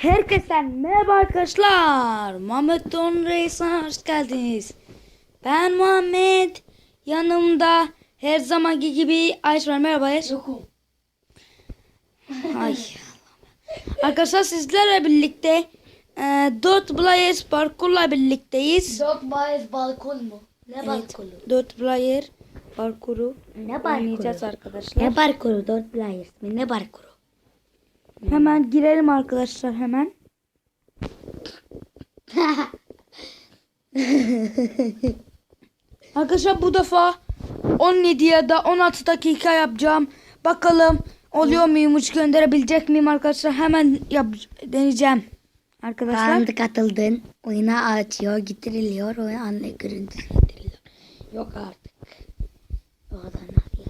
Herkese merhaba arkadaşlar. Muhammed Don Reis'e hoş geldiniz. Ben Muhammed. Yanımda her zamanki gibi Ayşe var. Merhaba Ayşe. Yokum. Ay. Arkadaşlar sizlerle birlikte e, Dot Players Parkur'la birlikteyiz. Dört bayez balkon mu? Ne balkonu? Dot Player Parkur'u Ne oynayacağız arkadaşlar. Ne parkuru? Dört players mi? Ne parkuru? Hemen girelim arkadaşlar hemen. Arkadaşlar bu defa 17 ya da 16 dakika yapacağım. Bakalım oluyor muymuş gönderebilecek miyim arkadaşlar? Hemen yap deneyeceğim. Arkadaşlar. Kaan katıldın. Oyuna açıyor, getiriliyor. O anne görüntüsü getiriliyor. Yok artık. O da ne yapıyor?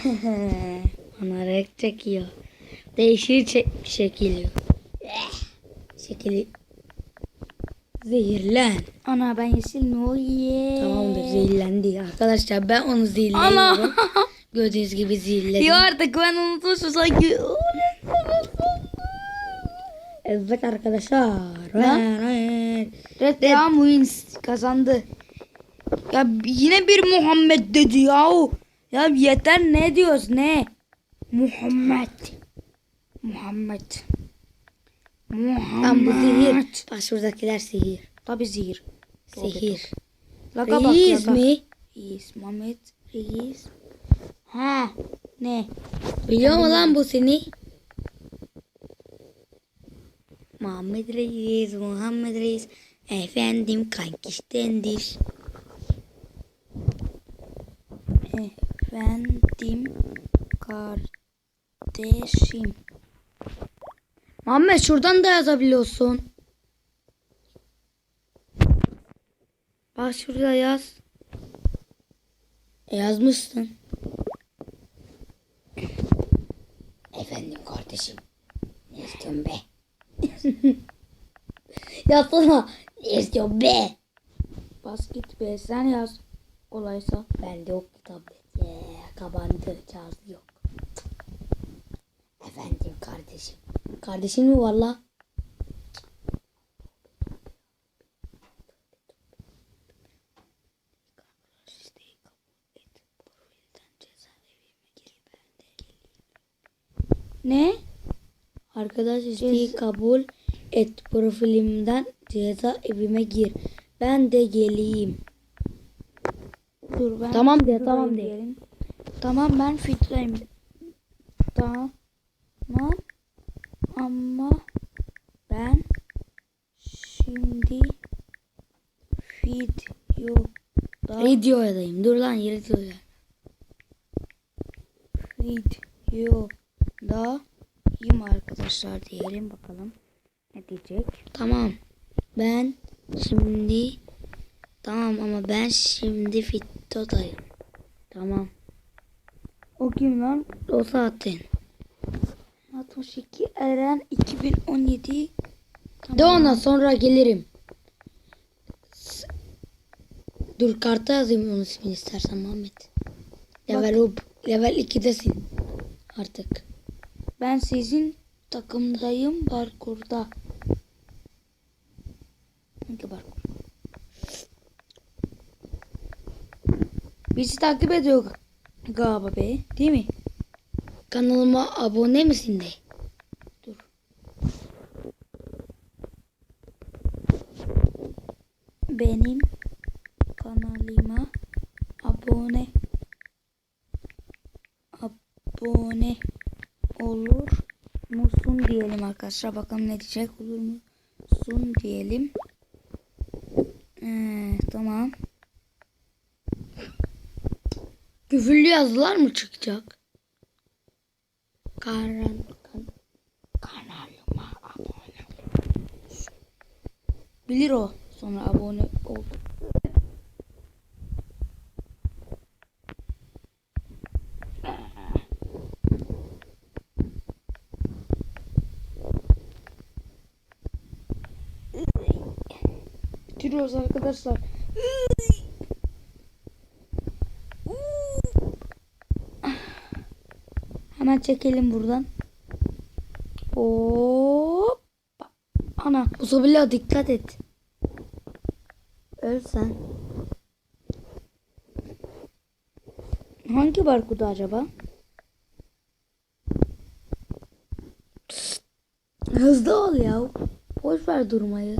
Ana renk çekiyor. Değişik çe şekili. Şekili. Zehirlen. Ana ben yeşil mi? O ye. Tamamdır zehirlendi. Arkadaşlar ben onu zehirliyorum. Gördüğünüz gibi zehirledim. Ya artık ben unutmuşum sanki. Evet arkadaşlar. Red Ram Wins kazandı. Ya yine bir Muhammed dedi ya. Ya yeter ne diyoruz ne? Muhammed. Muhammed. Muhammed. Ama bu zehir. Bak şuradakiler sihir. Tabi zehir. Sihir. Laka bak Reis laka. mi? Reis. Muhammed. Reis. Ha. Ne? Biliyor mu lan bu seni? Muhammed Reis, Muhammed Reis. Efendim kankiştendir. Efendim kardeşim. Muhammed şuradan da yazabiliyorsun. Bak şurada yaz. E, yazmışsın. Efendim kardeşim. Ne istiyorsun be? Yazsana. Ne istiyorsun be? Bas git be sen yaz. Kolaysa. Bende yok ki tablet. Kapandı. Şarjı yok. Efendim kardeşim. Kardeşin mi var la? Ne? Arkadaş isteği kabul et. Profilimden ceza evime gir. Ben de geleyim. Dur ben. Tamam de, tamam de. diyelim. Tamam ben filtreyim. Tamam. Ama ben şimdi videoda Videodayım. Dur lan videoya. videodayım arkadaşlar diyelim bakalım ne diyecek. Tamam. Ben şimdi tamam ama ben şimdi videodayım. Tamam. O kim lan? O zaten. 62 Eren 2017 De ondan sonra gelirim. S- Dur karta yazayım onun ismini istersen Muhammed. Level up. Level 2'desin. Artık. Ben sizin takımdayım parkurda. Hangi parkur? Bizi takip ediyor galiba be. Değil mi? Kanalıma abone misin de? Dur. Benim kanalıma abone abone olur musun diyelim arkadaşlar. Bakalım ne diyecek olur musun diyelim. Ee, tamam. Küfürlü yazılar mı çıkacak? Karan, kan, kanalıma abone ol. Bilir o. Sonra abone oldu. Bitiriyoruz arkadaşlar. Hemen çekelim buradan. Hop. Ana. Uzabiliyor dikkat et. Ölsen. Hangi barkodu acaba? Hızlı ol ya. Boş ver durmayı.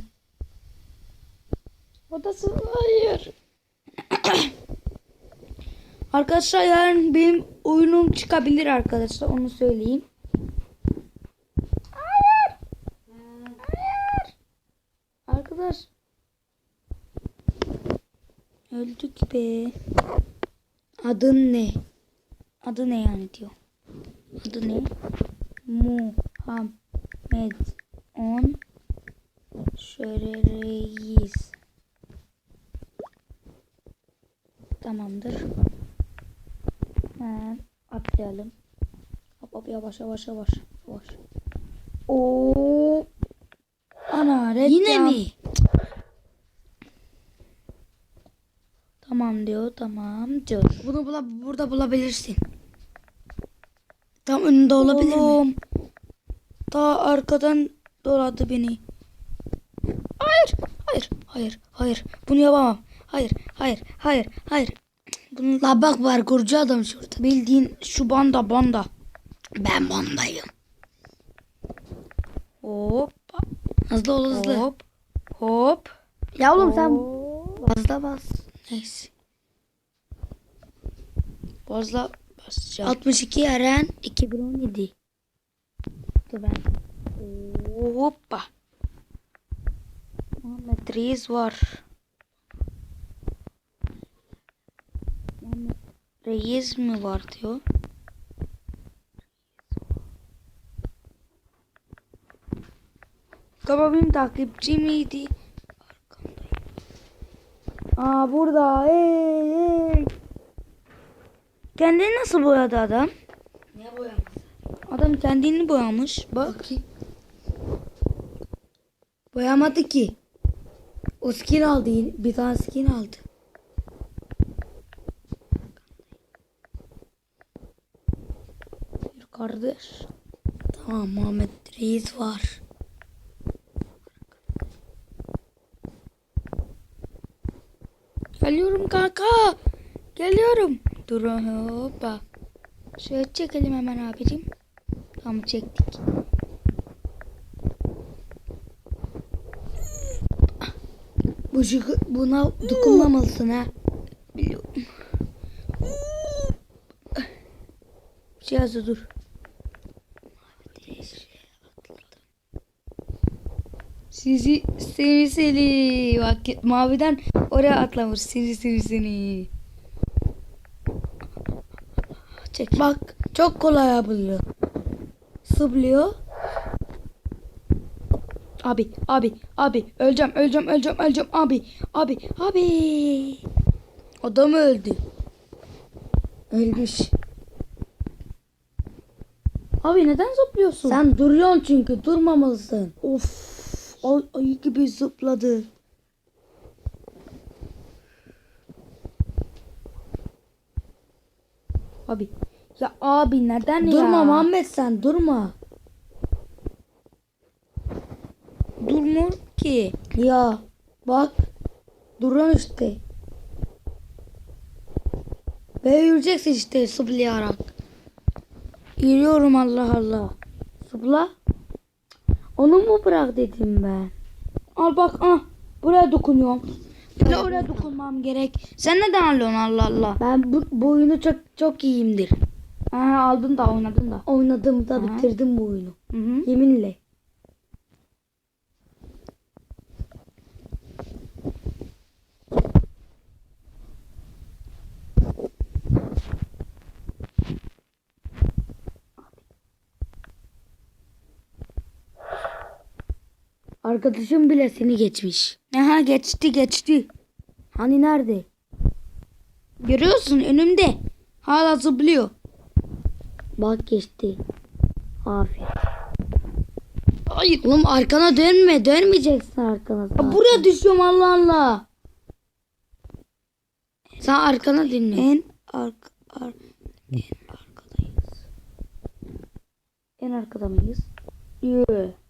Odası hayır. Arkadaşlar yarın benim oyunum çıkabilir arkadaşlar onu söyleyeyim. Hayır. Hayır. Arkadaş. Öldük be. Adın ne? Adı ne yani diyor. Adı ne? Muhammed on şöyle reis. Tamamdır. Atlayalım. Hop hop yavaş yavaş yavaş. Yavaş. Oo. Ana red Yine cam. mi? Tamam diyor tamam diyor. Bunu bula, burada bulabilirsin. Tam önünde olabilir mi? Ta arkadan doladı beni. Hayır, hayır, hayır, hayır. Bunu yapamam. Hayır, hayır, hayır, hayır. Bunu La bak var kurcu adam şurada. bildiğin şu banda banda. Ben bandayım. Hop, Hızlı ol hızlı. hop, hop. Ya oğlum sen hop. fazla bas. Neyse. Fazla basacağım. 62 Eren 2017. Dur ben. Hoppa. Muhammed Reis var. Muhammed Reis mi var diyor. Galiba benim takipçi miydi? Arkamdayım. Aa burada. Hey, hey. Kendini nasıl boyadı adam? Ne boyaması? Adam kendini boyamış. Bak. Bakayım. Boyamadı ki. O skin aldı. Bir tane skin aldı. Kardeş. Tamam Muhammed Reis var. Geliyorum kanka. Geliyorum. Dur hoppa. Şöyle çekelim hemen abicim. Tamam çektik. Bu buna dokunmamalısın ha. Biliyorum. Şey yazdı dur. Sizi seni seni. Bak maviden oraya atlamış. Seni seni seni. Çek. Bak çok kolay yapılıyor. Sıblıyor. Abi, abi, abi. Öleceğim, öleceğim, öleceğim, öleceğim. Abi, abi, abi. Adam öldü. Ölmüş. Abi neden zıplıyorsun? Sen duruyorsun çünkü durmamalısın. Of. Ay, ayı gibi zıpladı. Abi. Ya abi neden ya? Durma Muhammed sen durma. Durmuyor ki. Ya bak duruyorsun işte. Ve yürüyeceksin işte sıplayarak. Yürüyorum Allah Allah. Sıpla. Onu mu bırak dedim ben. Al bak ah. Buraya dokunuyorum. Böyle oraya dokunmam gerek. Sen neden alıyorsun Allah Allah? Ben bu, bu oyunu çok çok iyiyimdir. Ha, aldın da oynadın da. Oynadım da Aha. bitirdim bu oyunu. Hı hı. Yeminle. Arkadaşım bile seni geçmiş. Aha geçti geçti. Hani nerede? Görüyorsun önümde. Hala zıplıyor. Bak geçti. Aferin. Hayır. Oğlum arkana dönme. Dönmeyeceksin arkana. Zaten. buraya düşüyorum Allah Allah. Sen arkana dönme. En arka ar, en arkadayız. En arkada mıyız? Yoo.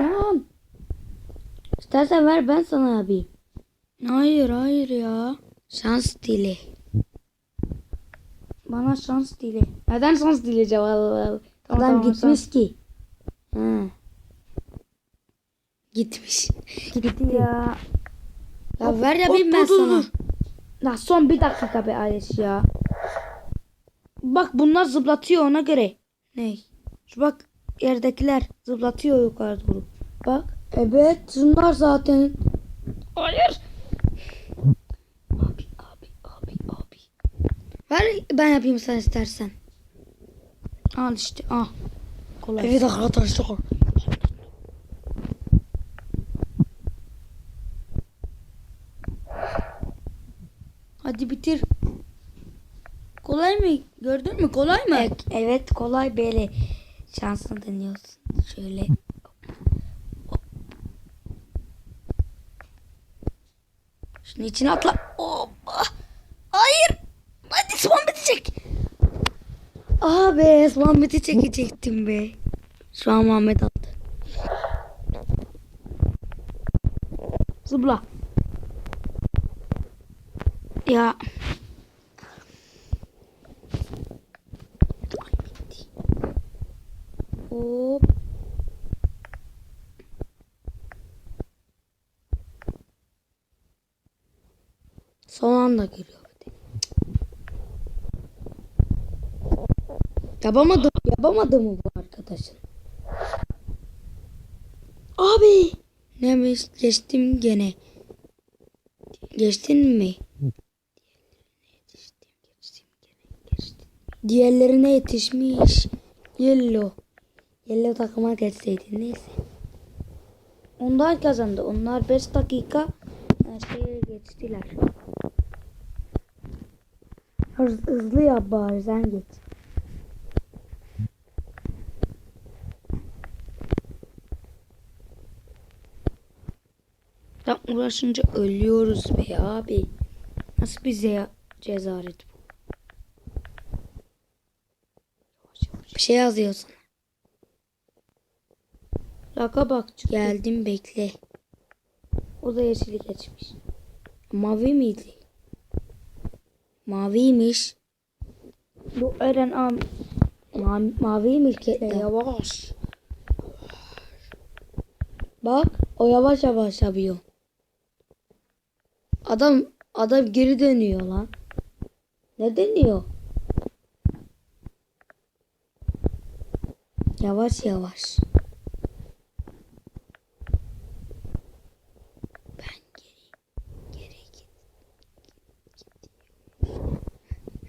Tamam. İstersen ver ben sana yapayım. Hayır hayır ya. Şans dili. Bana şans dile. Neden şans dileyeceğim? Adam tamam, gitmiş ki. Ha. Gitmiş. şans. Gitti ya. Ya ver Hop, yapayım ben dur, sana. dur. Ya son bir dakika be Ayş ya. Bak bunlar zıplatıyor ona göre. Ne? Şu bak yerdekiler zıplatıyor yukarı doğru. Bak. Evet şunlar zaten. Hayır. Abi abi abi abi. Ver ben yapayım sen istersen. Al işte al. Kolay. Evet arkadaşlar. Hadi bitir. Kolay mı? Gördün mü? Kolay mı? Evet, evet kolay böyle şansını deniyorsun. Şöyle. Şunun içine atla. Hoppa. Hayır. Hadi son bitecek. Abi Muhammed'i çekecektim be. Şu an Muhammed aldı. Zıpla. Ya. Hop. Bir de. Yapamadım. Yapamadı mı bu arkadaşın? Abi. Neymiş? Geçtim gene. Geçtin mi? Diğerlerine yetişmiş. Yellow. Yellow takıma geçseydin neyse. Onlar kazandı. Onlar 5 dakika şeye geçtiler. Hız, hızlı yap bari sen geç. Ya uğraşınca ölüyoruz be abi. Nasıl bize ya cezaret bu? Bir şey yazıyor sana. Laka bak çıktı. Geldim bekle. O da yeşili geçmiş. Mavi miydi? Maviymiş. Bu Eren am Ma maviymiş e, kedi. yavaş. Bak o yavaş yavaş yapıyor. Adam adam geri dönüyor lan. Ne dönüyor? Yavaş yavaş. Ben geri geri git.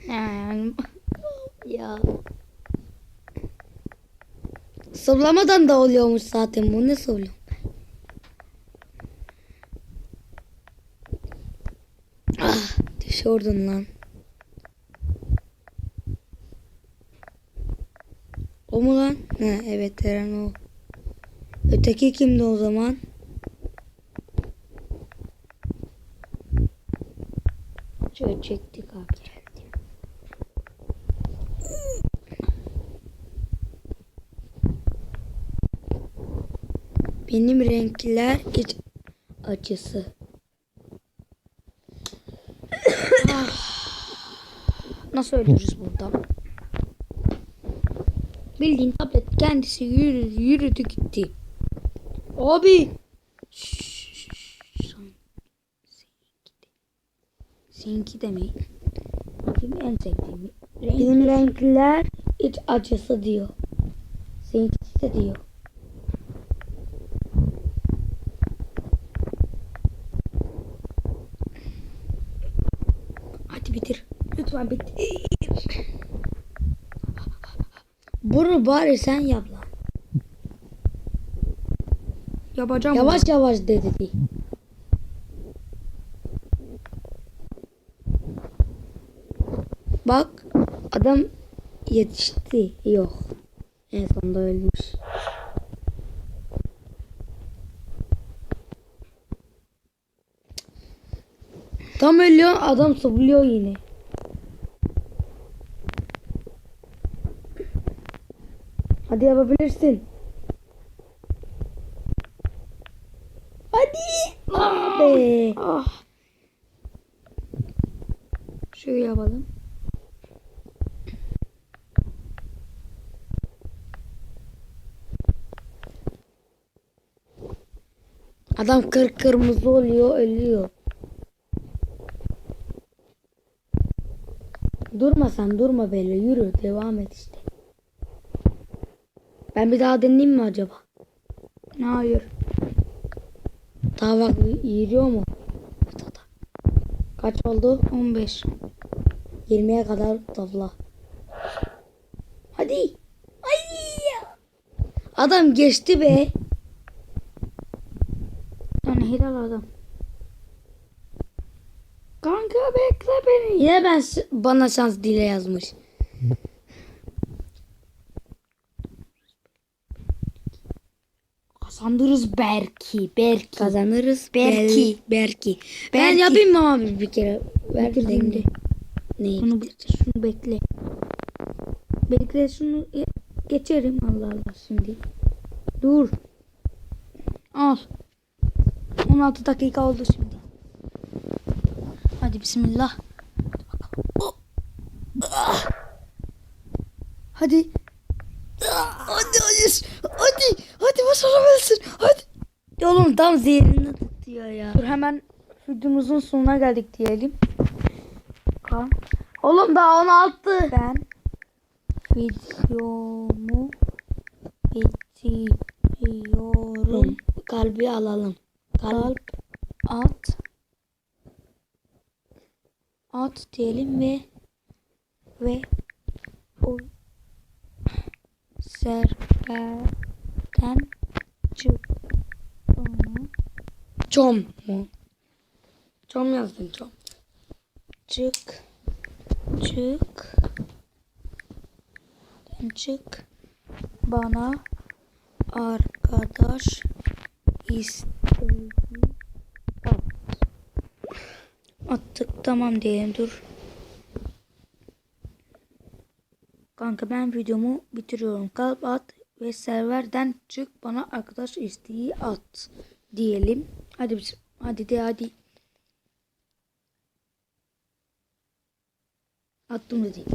Yani Ya. Sıvlamadan da oluyormuş zaten. Bu ne sıvlama? Ah, düşüyordun lan. O mu lan? Ha, evet Eren o. Öteki kimdi o zaman? şöyle çektik abi. Benim renkler iç acısı. Nasıl ölürüz burada? Bildiğin tablet kendisi yürüdü, yürüdü gitti. Abi. Seninki de mi? Benim en sevdiğim. Benim renkler iç acısı diyor. Seninkisi de diyor. Hadi bitir. Lütfen bitir. Bunu bari sen yap lan. Yapacağım. Yavaş yavaş dedi. Bak adam yetişti. Yok. En sonunda ölmüş. Tam ölüyor adam sıvılıyor yine. Hadi yapabilirsin. Hadi. Ah be. Ah. Şöyle yapalım. Adam kır kırmızı oluyor ölüyor. Durma sen durma böyle yürü devam et işte. Ben bir daha deneyeyim mi acaba? Hayır. Daha bak yürüyor mu? Kaç oldu? 15. 20'ye kadar topla. Hadi. Ay. Adam geçti be. Yani helal adam. Kanka bekle beni. Yine ben bana şans dile yazmış. Kazandırız Berki. Berki. Kazanırız. Belki. Bel- Belki. Ben Belki. yapayım mı abi bir kere? Ver deneyim. Neyi? Bunu şunu bekle. Bekle şunu geçerim Allah Allah şimdi. Dur. Al. 16 dakika oldu şimdi. Hadi bismillah. Hadi. Hadi hadi. Hadi. Hadi başarabilirsin. Hadi. Oğlum tam zehrini tutuyor ya. Dur hemen videomuzun sonuna geldik diyelim. Kan. Oğlum daha 16. Ben videomu bitiriyorum. Kalbi alalım. Kalp. Kalp at at diyelim ve ve o serverden çık bana Çom mu? Çom yazdım çom. çık çık çık bana arkadaş isteği at. Attık tamam diyelim dur. Kanka ben videomu bitiriyorum. Kalp at ve serverden çık bana arkadaş isteği at diyelim. Hadi hadi de hadi. Attım dedi.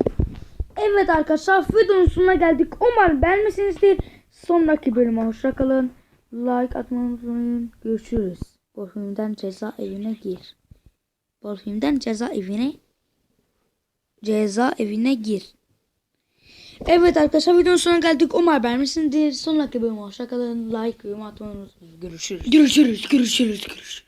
Evet arkadaşlar videonun sonuna geldik. Umarım beğenmişsinizdir. Sonraki bölüme hoşçakalın. Like atmayı unutmayın. Görüşürüz. Borfimden ceza evine gir. Borfimden ceza evine ceza evine gir. Evet arkadaşlar videonun sonuna geldik. Umarım beğenmişsinizdir. Sonraki bölüme hoşçakalın. Like, yorum atmayı unutmayın. Görüşürüz. Görüşürüz. Görüşürüz. Görüşürüz.